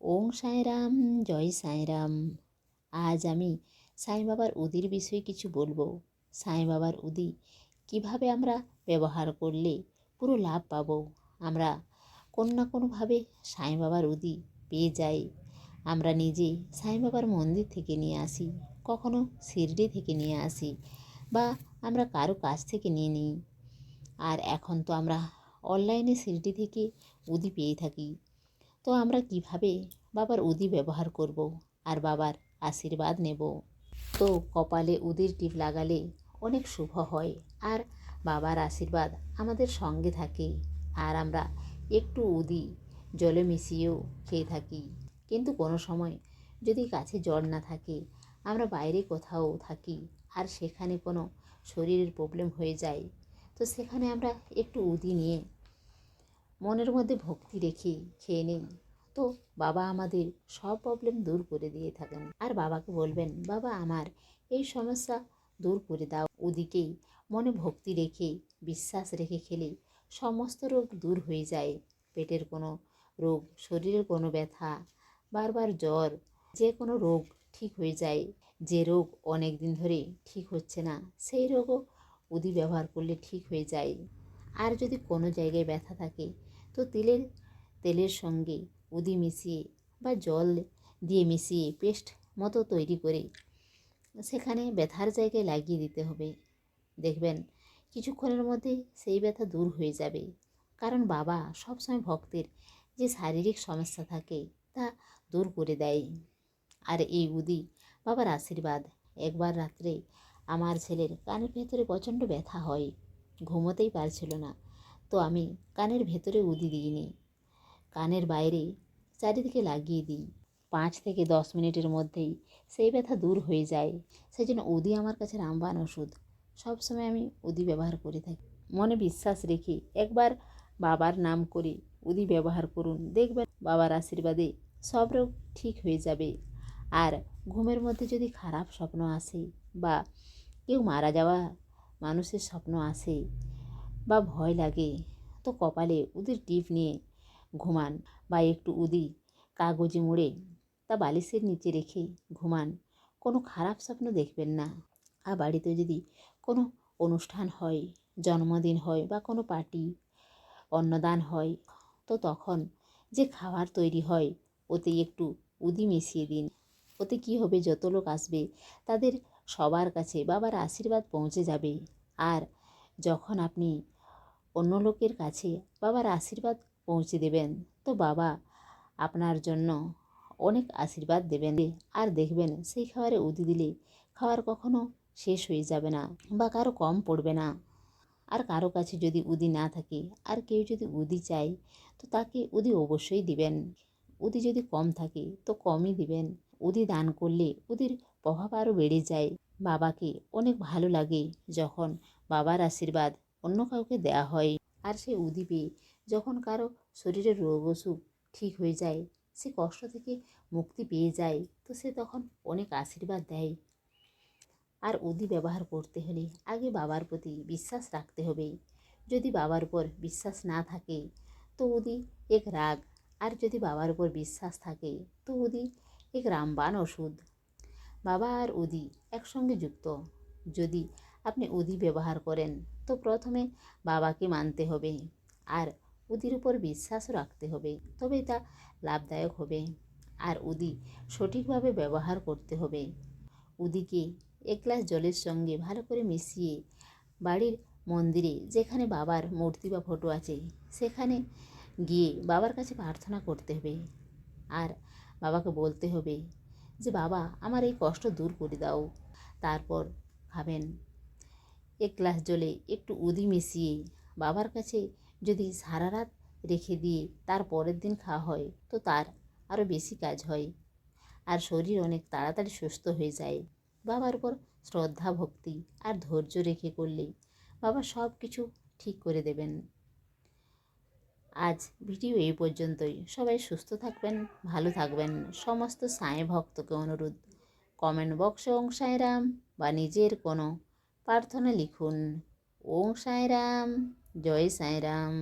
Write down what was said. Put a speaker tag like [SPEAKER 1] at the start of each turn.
[SPEAKER 1] ওং সাঁয়রাম জয় সাঁয়রাম আজ আমি সাঁই বাবার উদির বিষয়ে কিছু বলব। সাঁই বাবার উদি, কীভাবে আমরা ব্যবহার করলে পুরো লাভ পাবো? আমরা কোনো না কোনোভাবে সাঁই বাবার উদি পেয়ে যাই। আমরা নিজে সাঁই বাবার মন্দির থেকে নিয়ে আসি, কখনো শিরডি থেকে নিয়ে আসি বা আমরা কারও কাছ থেকে নিয়ে নিই। আর এখন তো আমরা অনলাইনে শিরডি থেকে উদি পেয়ে থাকি। তো আমরা কীভাবে বাবার উদি ব্যবহার করব আর বাবার আশীর্বাদ নেব? তো কপালে উদির টিপ লাগালে অনেক শুভ হয় আর বাবার আশীর্বাদ আমাদের সঙ্গে থাকে আর আমরা একটু উদি জলে মিশিয়েও খেয়ে থাকি। কিন্তু কোনো সময় যদি কাছে জল না থাকে, আমরা বাইরে কোথাও থাকি আর সেখানে কোনো শরীরের প্রবলেম হয়ে যায়, তো সেখানে আমরা একটু উদি নিয়ে মনের মধ্যে ভক্তি রেখে খেয়ে নিই তো বাবা আমাদের সব প্রবলেম দূর করে দিয়ে থাকেন। আর বাবাকে বলবেন, বাবা আমার, এই সমস্যা দূর করে দাও। ওদিকেই মনে ভক্তি রেখে বিশ্বাস রেখে খেলে সমস্ত রোগ দূর হয়ে যায়। পেটের কোনো রোগ, শরীরের কোনো ব্যথা, বারবার জ্বর, যে কোনো রোগ ঠিক হয়ে যায়। যে রোগ অনেক দিন ধরে ঠিক হচ্ছে না, সেই রোগও উদি ব্যবহার করলে ঠিক হয়ে যায়। আর যদি কোনো জায়গায় ব্যথা থাকে তো তিলের, তেলের সঙ্গে উদি মিশিয়ে বা জল দিয়ে মিশিয়ে পেস্ট মতো তৈরি করে সেখানে ব্যথার জায়গায় লাগিয়ে দিতে হবে। দেখবেন কিছুক্ষণের মধ্যে সেই ব্যথা দূর হয়ে যাবে। কারণ বাবা সবসময় ভক্তের যে শারীরিক সমস্যা থাকে তা দূর করে দেয়। আর এই উদি বাবার আশীর্বাদ, একবার রাত্রে আমার ছেলের কানের ভেতরে প্রচণ্ড ব্যথা হয়, ঘুমোতেই পারছিল না। তো আমি কানের ভেতরে উদি দিই নি কানের বাইরে চারিদিকে লাগিয়ে দিই। পাঁচ থেকে দশ মিনিটের মধ্যেই সেই ব্যথা দূর হয়ে যায়। সেই জন্য উদি আমার কাছে রামবান ওষুধ। সবসময় আমি উদি ব্যবহার করে থাকি। মনে বিশ্বাস রেখে একবার বাবার নাম করে উদি ব্যবহার করুন। দেখবেন বাবার আশীর্বাদে সব রোগ ঠিক হয়ে যাবে। আর ঘুমের মধ্যে যদি খারাপ স্বপ্ন আসে বা কেউ মারা যাওয়া মানুষের স্বপ্ন আসে বা ভয় লাগে, তো কপালে উদির টিপ নিয়ে ঘুমান বা একটু উদি কাগজে মুড়ে তা বালিশের নিচে রেখে ঘুমান। কোনো খারাপ স্বপ্ন দেখবেন না। আর বাড়িতে যদি কোনো অনুষ্ঠান হয়, জন্মদিন হয় বা কোনো পার্টি, অন্নদান হয়, তো তখন যে খাবার তৈরি হয় ওতে একটু উদি মিশিয়ে দিন। ওতে কী হবে, যত লোক আসবে, তাদের সবার কাছে বাবার আশীর্বাদ পৌঁছে যাবে। আর যখন আপনি অন্য লোকের কাছে বাবার আশীর্বাদ পৌঁছে দেবেন। তো বাবা, আপনার জন্য অনেক আশীর্বাদ দেবেন। আর দেখবেন, সেই খাবারে উদি দিলে খাবার কখনো শেষ হয়ে যাবে না বা কারও কম পড়বে না। আর কারও কাছে যদি উদি না থাকে, আর কেউ যদি উদি চায়, তো তাকে উদি অবশ্যই দিবেন। উদি যদি কম থাকে, তো কমই দিবেন। উদি দান করলে উদির প্রভাব আরও বেড়ে যায়। বাবাকে অনেক ভালো লাগে যখন বাবার আশীর্বাদ অন্য কাউকে দেয়া হয়। আর সে উদি পেয়ে যখন কারও শরীরের রোগ অসুখ ঠিক হয়ে যায়, সে কষ্ট থেকে মুক্তি পেয়ে যায়, তো সে তখন অনেক আশীর্বাদ দেয়। আর উদি ব্যবহার করতে হলে আগে বাবার প্রতি বিশ্বাস রাখতে হবে। যদি বাবার উপর বিশ্বাস না থাকে, তো উদি এক রাগ। আর যদি বাবার উপর বিশ্বাস থাকে, তো উদি এক রামবান ওষুধ। বাবা আর উদি একসঙ্গে যুক্ত। যদি আপনি উদি ব্যবহার করেন তো প্রথমে বাবাকে মানতে হবে আর উদির উপর বিশ্বাসও রাখতে হবে, তবেই তা লাভদায়ক হবে। আর উদি সঠিকভাবে ব্যবহার করতে হবে। উদিকে এক গ্লাস জলের সঙ্গে ভালো করে মিশিয়ে বাড়ির মন্দিরে, যেখানে বাবার মূর্তি বা ফটো আছে, সেখানে গিয়ে বাবার কাছে প্রার্থনা করতে হবে। আর বাবাকে বলতে হবে যে, বাবা, আমার এই কষ্ট দূর করে দাও। তারপর খাবেন এক গ্লাস জলে একটু উদি মিশিয়ে বাবার কাছে যদি সারা রাত রেখে দিয়ে তার পরের দিন খাওয়া হয়, তো তার আরও বেশি কাজ হয়। আর শরীর অনেক তাড়াতাড়ি সুস্থ হয়ে যায়। বাবার উপর শ্রদ্ধা, ভক্তি আর ধৈর্য রেখে করলে বাবা সব কিছু ঠিক করে দেবেন। আজ ভিডিও এই পর্যন্তই। সবাই সুস্থ থাকবেন, ভালো থাকবেন। সমস্ত সাঁই ভক্তকে অনুরোধ। কমেন্ট বক্সে ওং রাম বা নিজের কোনো প্রার্থনা লিখুন। ওম সাইরাম জয় সাঁইরাম